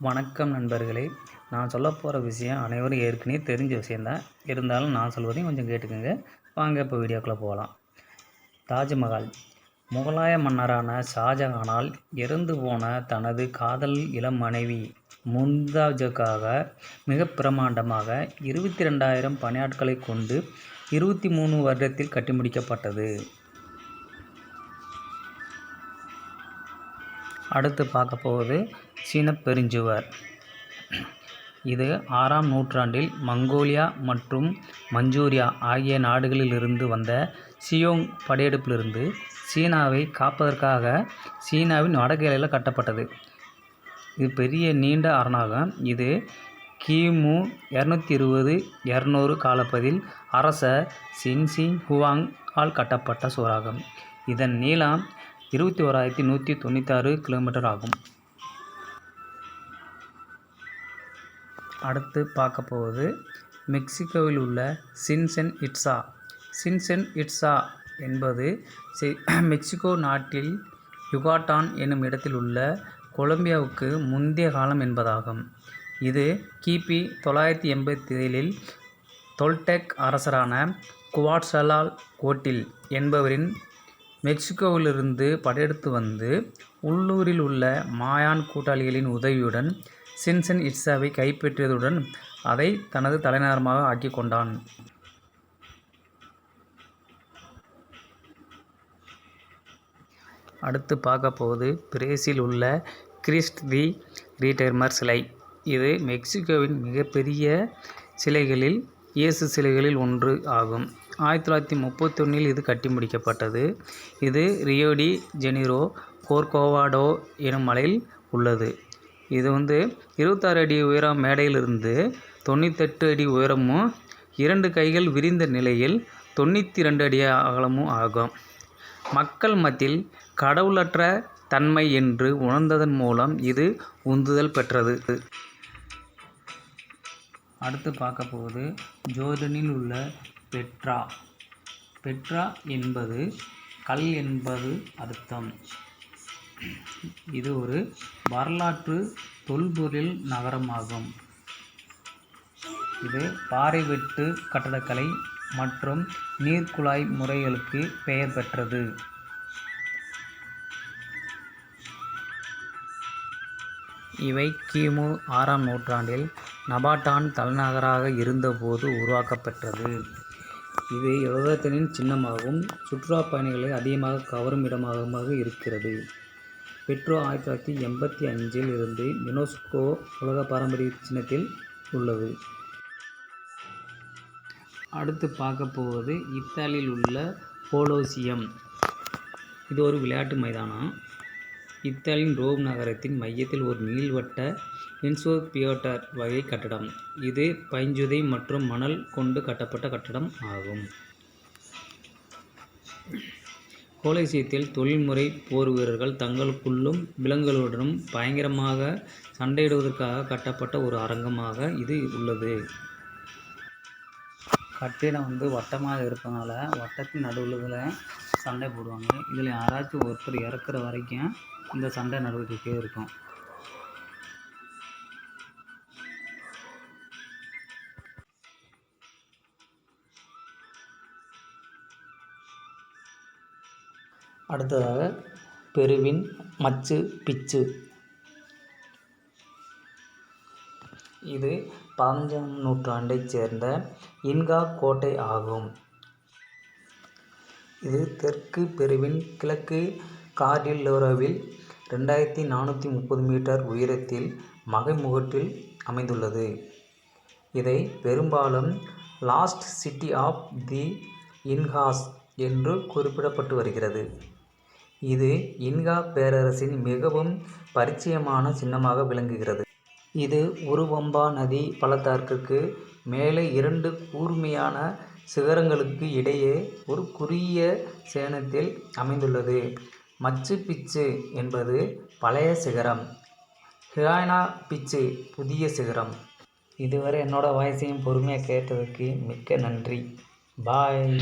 வணக்கம் நண்பர்களே. நான் சொல்ல போகிற விஷயம் அனைவரும் ஏற்கனவே தெரிஞ்ச விஷயந்தான் இருந்தாலும் நான் சொல்வதையும் கொஞ்சம் கேட்டுக்கோங்க. வாங்க இப்போ வீடியோக்குள்ளே போகலாம். தாஜ்மஹால். முகலாய மன்னரான ஷாஜஹானால் இறந்து போன தனது காதல் இளம் மனைவி மும்தாஜுக்காக மிக பிரமாண்டமாக இருபத்தி ரெண்டாயிரம் பணியாட்களை கொண்டு இருபத்தி மூணு வருடத்தில் கட்டி முடிக்கப்பட்டது அடுத்து பார்க்க போவது சீன பெருஞ்சுவர் இது ஆறாம் நூற்றாண்டில் மங்கோலியா மற்றும் மஞ்சூரியா ஆகிய நாடுகளிலிருந்து வந்த சியோங் படையெடுப்பிலிருந்து சீனாவை காப்பதற்காக சீனாவின் வடகிழக்கில் கட்டப்பட்டது. இது பெரிய நீண்ட அரணாகம். இது கிமு இரநூத்தி இருபது இரநூறு காலப்பதில் அரசர் சின்சிங் ஹுவாங் ஆல் கட்டப்பட்ட சுவராகும். இதன் நீளம் இருபத்தி ஓராயிரத்தி நூற்றி தொண்ணூத்தாறு கிலோமீட்டர் ஆகும். அடுத்து பார்க்க போவது மெக்சிகோவில் உள்ள சின்சென் இட்ஸா சின்சென் இட்ஸா என்பது மெக்சிகோ நாட்டில் யுகாட்டான் என்னும் இடத்தில் உள்ள கொலம்பியாவுக்கு முந்தைய காலம் என்பதாகும். இது கிபி தொள்ளாயிரத்தி எண்பத்தி ஏழில் தொல்டெக் அரசரான குவாட்சலால் கோட்டில் என்பவரின் மெக்சிகோவிலிருந்து படையெடுத்து வந்து உள்ளூரில் உள்ள மாயான் கூட்டாளிகளின் உதவியுடன் சின்சென் இட்சாவை கைப்பற்றியதுடன் அதை தனது தலைநகரமாக ஆக்கிக் கொண்டான். அடுத்து பார்க்க போவது பிரேசில் உள்ள கிறிஸ்ட் தி ரீடர்மர் சிலை. இது மெக்சிகோவின் மிகப்பெரிய சிலைகளில் இயேசு சிலைகளில் ஒன்று ஆகும். ஆயிரத்தி தொள்ளாயிரத்தி முப்பத்தொன்னில் இது கட்டி முடிக்கப்பட்டது. இது ரியோடி ஜெனிரோ கோர்கோவாடோ எனும் மலையில் உள்ளது. இது வந்து இருபத்தாறு அடி உயரம் மேடையிலிருந்து தொண்ணூத்தெட்டு அடி உயரமும் இரண்டு கைகள் விரிந்த நிலையில் தொண்ணூற்றி ரெண்டு அடி அகலமும் ஆகும். மக்கள் மத்தியில் கடவுளற்ற தன்மை என்று உணர்ந்ததன் மூலம் இது உந்துதல் பெற்றது. அடுத்து பார்க்க போவது ஜோர்டனில் உள்ள பெட்ரா பெட்ரா என்பது கல் என்பது அர்த்தம். இது ஒரு வரலாற்று தொல்பொருள் நகரமாகும். இது பாறை வெட்டு கட்டடக்கலை மற்றும் நீர்க்குழாய் முறைகளுக்கு பெயர் பெற்றது. இவை கிமு ஆறாம் நூற்றாண்டில் நபாட்டான் தலைநகராக இருந்தபோது உருவாக்கப்பெற்றது இவை யுகத்தினின் சின்னமாகவும் சுற்றுலா பயணிகளை அதிகமாக கவரும் இடமாக இருக்கிறது. பெட்ரோ ஆயிரத்தி தொள்ளாயிரத்தி எண்பத்தி அஞ்சில் இருந்து யுனெஸ்கோ உலக பாரம்பரிய சின்னத்தில் உள்ளது. அடுத்து பார்க்க போவது இத்தாலியில் உள்ள போலோசியம். இது ஒரு விளையாட்டு மைதானம். இத்தாலியின் ரோம் நகரத்தின் மையத்தில் ஒரு நீள்வட்ட பியோட்டர் வகை கட்டடம். இது பைஞ்சுதை மற்றும் மணல் கொண்டு கட்டப்பட்ட கட்டடம் ஆகும். கோலைசியத்தில் தொழில்முறை போர் வீரர்கள் தங்களுக்குள்ளும் விலங்குகளுடனும் பயங்கரமாக சண்டையிடுவதற்காக கட்டப்பட்ட ஒரு அரங்கமாக இது உள்ளது. கட்டிடம் வந்து வட்டமாக இருப்பதனால வட்டத்தின் நடுவில் சண்டை போடுவாங்க. இதில் யாராச்சும் ஒருத்தர் இறக்குற வரைக்கும் இந்த சண்டை நடவடிக்கையே இருக்கும். அடுத்ததாக பெருவின் மச்சு பிச்சு. இது பதினஞ்சாம் நூற்றாண்டைச் சேர்ந்த இன்கா கோட்டை ஆகும். இது தெற்கு பெருவின் கிழக்கு கார்டில்லோராவில் ரெண்டாயிரத்தி நானூற்றி முப்பது மீட்டர் உயரத்தில் மகைமுகட்டில் அமைந்துள்ளது. இதை பெரும்பாலும் lost city of the Incas என்று குறிப்பிடப்பட்டு வருகிறது. இது இன்கா பேரரசின் மிகவும் பரிச்சயமான சின்னமாக விளங்குகிறது. இது உருவம்பா நதி பள்ளத்தாக்கிற்கு மேலே இரண்டு கூர்மையான சிகரங்களுக்கு இடையே ஒரு குறுகிய சேனத்தில் அமைந்துள்ளது. மச்சு பிச்சு என்பது பழைய சிகரம். ஹிரானா பிச்சு புதிய சிகரம். இதுவரை என்னோடய வாய்ஸையும் பொறுமையாக கேட்டதுக்கு மிக்க நன்றி. பாய்.